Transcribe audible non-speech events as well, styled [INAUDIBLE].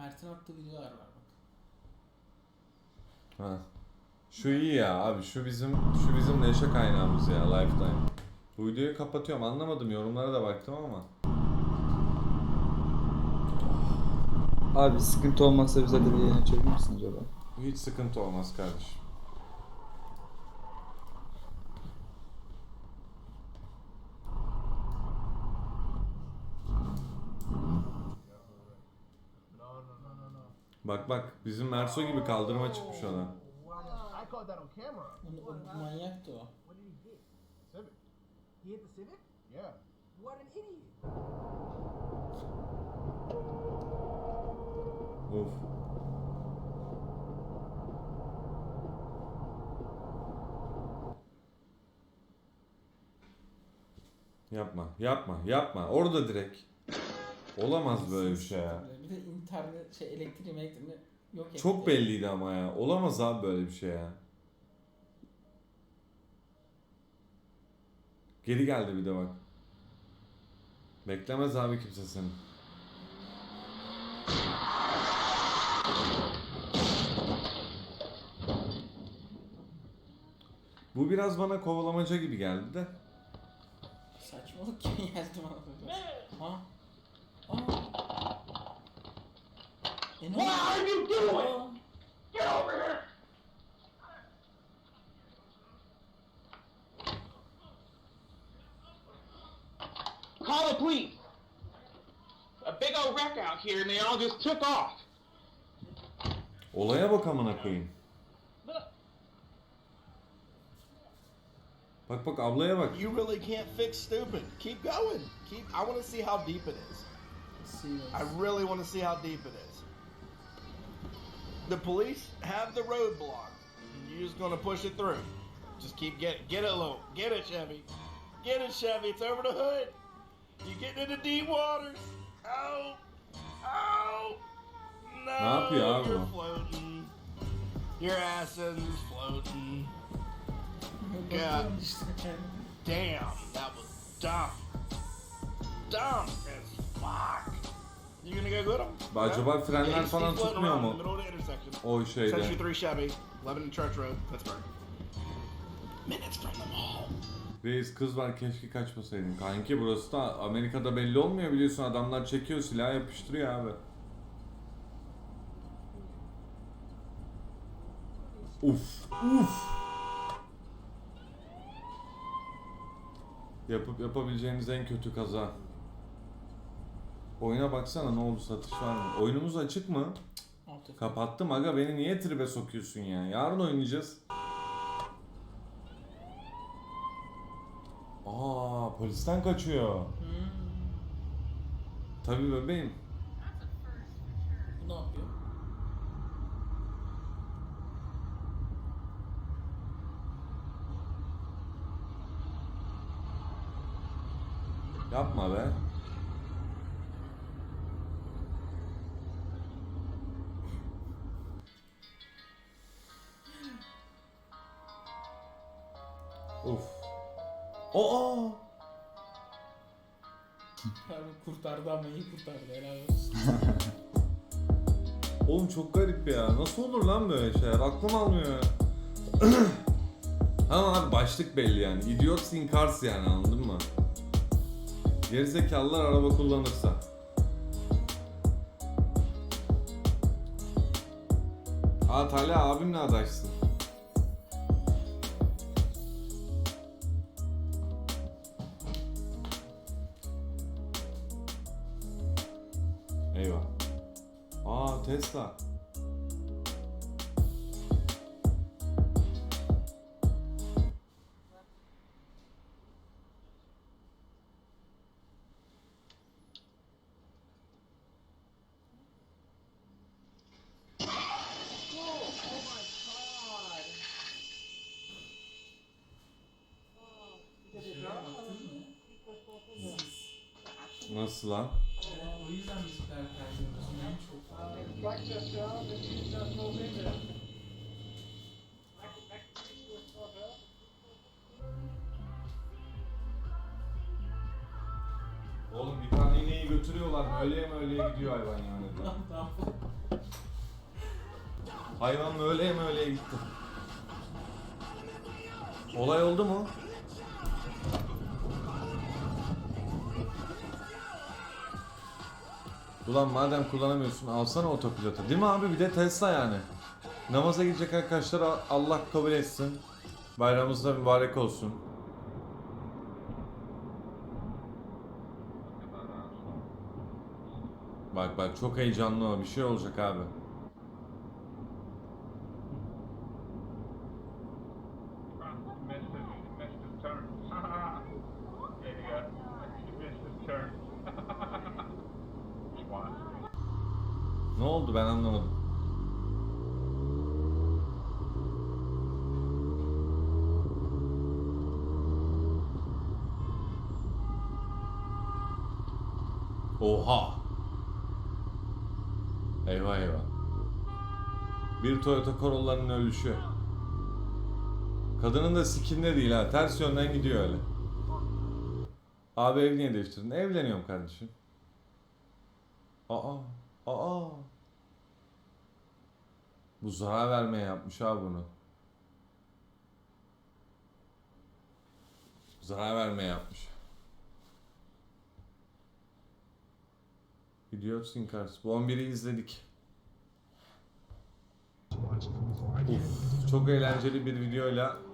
Mert'in attığı videolar var bak. Ha. Şu iyi ya abi şu bizim şu bizim neşe kaynağımız ya lifetime. Bu videoyu kapatıyorum anlamadım yorumlara da baktım ama. Abi sıkıntı olmazsa bize de bir yayın açabilir misin acaba? Hiç sıkıntı olmaz kardeşim. Bak bak bizim Merso gibi kaldırıma çıkmış ona. Onu, o manyaktı o. Uf. Yapma, yapma, yapma. Orada direkt. Olamaz böyle bir şey ya. Bir de internet şey elektriği elektriği yok etti. Çok belliydi ama ya. Olamaz abi böyle bir şey ya. Geri geldi bir de bak. Beklemez abi kimse seni. Bu biraz bana kovalamaca gibi geldi de. Saçmalık gibi geldi bana. Ha? Ne What are you doing? Get over here! Call the police. A big old wreck out here, and they all just took off. Olaya bak amına koyayım. Look, Bak bak ablaya bak. You really can't fix stupid. Keep going. Keep. I want to see how deep it is. Serious. I really want to see how deep it is. The police have the road blocked. You're just gonna push it through. Just keep get get it low. Get it, Chevy. Get it, Chevy. It's over the hood. You getting into deep waters. Oh, oh. No. Ne You're floating. Your ass is floating. [LAUGHS] God. [LAUGHS] Damn, that was dumb. Dumb as fuck. You gonna go get him? Acaba frenler falan tutmuyor mu? O şeyde. 3 Chevy, 11 Church Road, Pittsburgh. Minutes from the mall. Reis kız var keşke kaçmasaydın. Kanki burası da Amerika'da belli olmuyor biliyorsun adamlar çekiyor silah yapıştırıyor abi. Uf uf. Yapıp yapabileceğiniz en kötü kaza. Oyuna baksana ne oldu satış var mı? Oyunumuz açık mı? F. Kapattım aga beni niye tribe sokuyorsun ya? Yarın oynayacağız. Aa polisten kaçıyor. Hmm. Tabii bebeğim. Bu ne yapıyor? Yapma be. Uf. Aa! Abi kurtardı ama iyi kurtardı helal olsun. [LAUGHS] Oğlum çok garip ya. Nasıl olur lan böyle şeyler? Aklım almıyor. [CLEARS THROAT] Ama abi başlık belli yani. Idiots in cars yani anladın mı? Gerizekalılar araba kullanırsa. Aa Talha abimle adaşsın. Tesla. Nasıl lan? o yüzden müzikler Oğlum bir tane ineği götürüyorlar. Öyleye mi öyleye gidiyor hayvan yani. [LAUGHS] Hayvan öyle mi öyle gitti. Olay oldu mu? Ulan madem kullanamıyorsun alsana otopilotu. Değil mi abi? Bir de Tesla yani. Namaza gidecek arkadaşlar Allah kabul etsin. Bayramımız da mübarek olsun. Bak bak çok heyecanlı o. Bir şey olacak abi. Oldu ben anlamadım. Oha. Eyvah eyvah. Bir Toyota Corolla'nın ölüşü. Kadının da sikinde değil ha. Ters yönden gidiyor öyle. Abi ev niye değiştirdin? Evleniyorum kardeşim. Aa. Aa. Bu zarar vermeye yapmış abi bunu. Zarar vermeye yapmış. Idiots in Cars. Bu 11'i izledik. Uf, çok eğlenceli bir videoyla